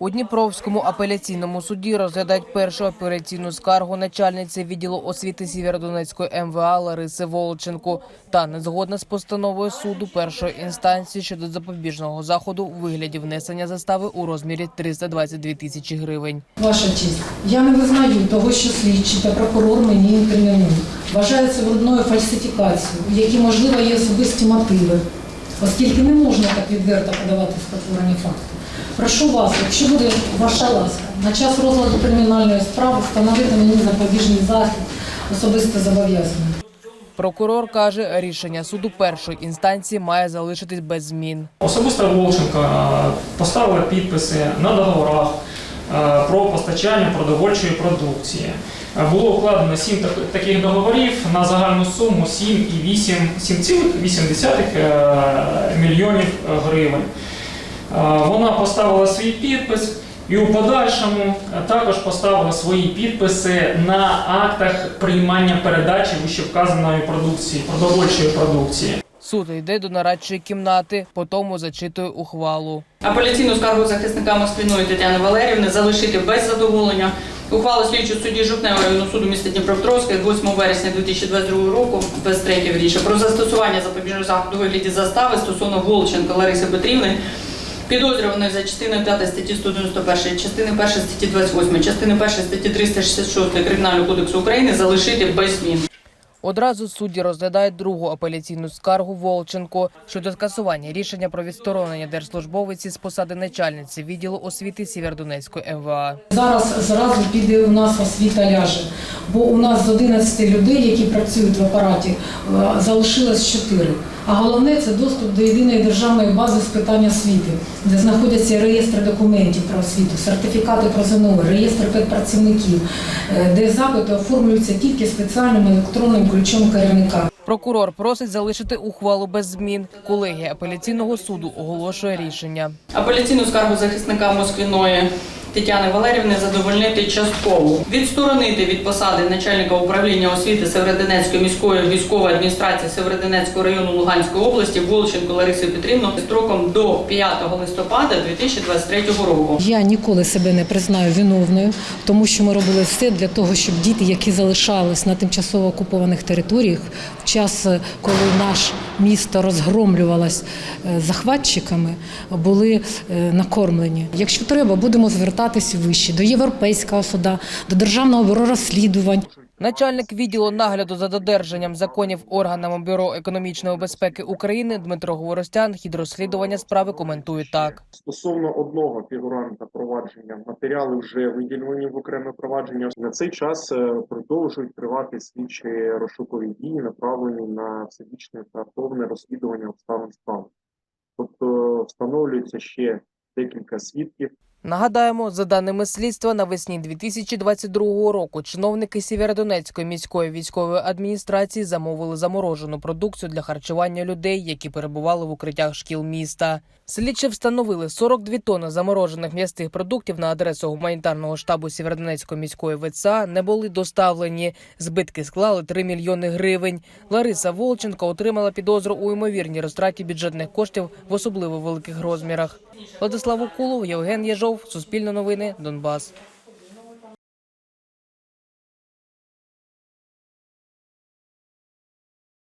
У Дніпровському апеляційному суді розглядають першу апеляційну скаргу начальниці відділу освіти Сєвєродонецької МВА Лариси Волченко та не згодна з постановою суду першої інстанції щодо запобіжного заходу у вигляді внесення застави у розмірі 322 тисячі гривень. Ваша честь, я не визнаю того, що слідчий та прокурор мені інкримінують. Вважаю це брудною фальсифікацією, в якій, можливо, є особисті мотиви, оскільки не можна так відверто подавати спотворені факти. Прошу вас, якщо буде ваша ласка, на час розгляду кримінальної справи встановити мені запобіжний захід, особисте зобов'язання. Прокурор каже, рішення суду першої інстанції має залишитись без змін. Особисто Волченко е, поставила підписи на договорах про постачання продовольчої продукції. Було укладено 7 так- таких договорів на загальну суму 7,8 7,8 е, мільйонів гривень. Вона поставила свій підпис і у подальшому також поставила свої підписи на актах приймання передачі вищевказаної продукції, продовольчої продукції. Суд йде до нарадчої кімнати, потому зачитує ухвалу. Апеляційну скаргу захисника Москвіної Тетяни Валерівни залишити без задоволення. Ухвалу слідчого судді Жовтневого районного суду міста Дніпропетровська від 8 вересня 2022 року, без третє вірніше, про застосування запобіжного заходу у вигляді застави стосовно Волченка Лариси Петрівни, підозрюваної за частиною 5 статті 191, частини 1 статті 28, частини 1 статті 366 Кримінального кодексу України залишити без змін. Одразу судді розглядають другу апеляційну скаргу Волченко щодо скасування рішення про відсторонення держслужбовиці з посади начальниці відділу освіти Сєвєродонецької МВА. Зараз зразу піде у нас освіта ляже, бо у нас з 11 людей, які працюють в апараті, е, залишилось 4. А головне це доступ до єдиної державної бази з питань освіти, де знаходяться реєстри документів про освіту, сертифікати про ЗНО, реєстр педпрацівників, е, де запити оформлюються тільки спеціальним електронним ключом керівника. Прокурор просить залишити ухвалу без змін. Колегія апеляційного суду оголошує рішення. Апеляційну скаргу захисника Москвіної Тетяни Валерівни задовольнити частково, відсторонити від посади начальника управління освіти Северодонецької міської військової адміністрації Северодонецького району Луганської області Волченко Лариси Петрівну строком до 5 листопада 2023 року. Я ніколи себе не признаю виновною, тому що ми робили все для того, щоб діти, які залишались на тимчасово окупованих територіях, в час, коли наше місто розгромлювалось е, захватчиками, були е, накормлені. Якщо треба, будемо звертатись вище до Європейського суда, до Державного бюро розслідувань. Начальник відділу нагляду за додержанням законів органами бюро економічної безпеки України Дмитро Говоростян хід розслідування справи коментує так. Стосовно одного фігуранта провадження матеріали вже виділені в окреме провадження. На цей час е, продовжують тривати слідчі розшукові дії, направлені на всебічне та повне розслідування обставин справи. Тобто встановлюється ще декілька свідків, Нагадаємо, за даними слідства, навесні 2022 року чиновники Сєвєродонецької міської військової адміністрації замовили заморожену продукцію для харчування людей, які перебували в укриттях шкіл міста. Слідчі встановили 42 тонни заморожених м'ясних продуктів на адресу гуманітарного штабу Сєвєродонецької міської ВЦА не були доставлені. Збитки склали 3 мільйони гривень. Лариса Волченко отримала підозру у ймовірній розтраті бюджетних коштів в особливо великих розмірах. Владислав Укулов, Євген Єжов, Суспільне новини, Донбас.